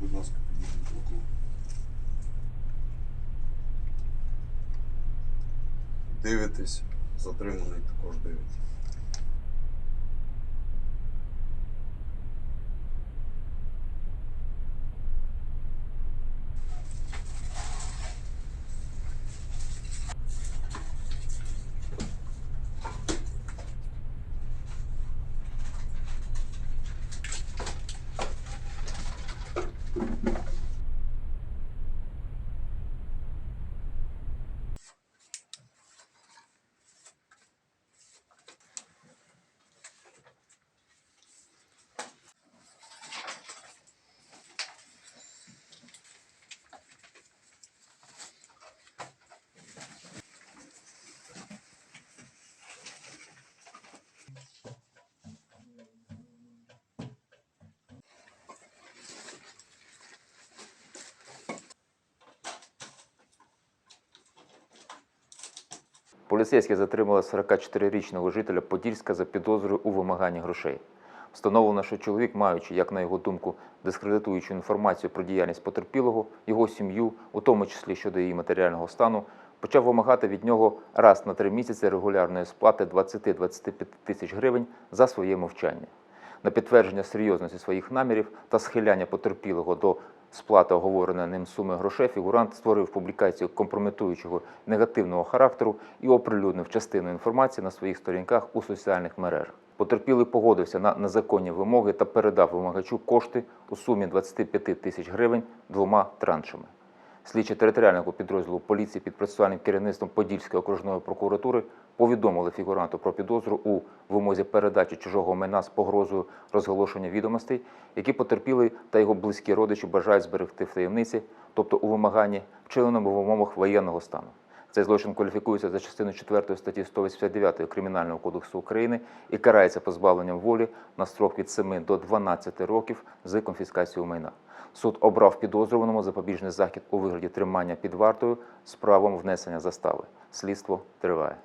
Будь ласка, підійдіть около. Дивитесь, затриманий також дивитись Поліцейські затримали 44-річного жителя Подільська за підозрою у вимаганні грошей. Встановлено, що чоловік, маючи, як на його думку, дискредитуючу інформацію про діяльність потерпілого, його сім'ю, у тому числі щодо її матеріального стану, почав вимагати від нього раз на три місяці регулярної сплати 20-25 тисяч гривень за своє мовчання. На підтвердження серйозності своїх намірів та схиляння потерпілого до сплати оговорена ним суми грошей, фігурант створив публікацію компрометуючого негативного характеру і оприлюднив частину інформації на своїх сторінках у соціальних мережах. Потерпілий погодився на незаконні вимоги та передав вимагачу кошти у сумі 25 тисяч гривень двома траншами. Слідчі територіального підрозділу поліції під процесуальним керівництвом Подільської окружної прокуратури повідомили фігуранту про підозру у вимозі передачі чужого майна з погрозою розголошення відомостей, які потерпіли та його близькі родичі бажають зберегти в таємниці, тобто у вимаганні, вчиненому в умовах воєнного стану. Цей злочин кваліфікується за частиною 4 статті 189 Кримінального кодексу України і карається позбавленням волі на строк від 7 до 12 років з конфіскацією майна. Суд обрав підозрюваному запобіжний захід у вигляді тримання під вартою з правом внесення застави. Слідство триває.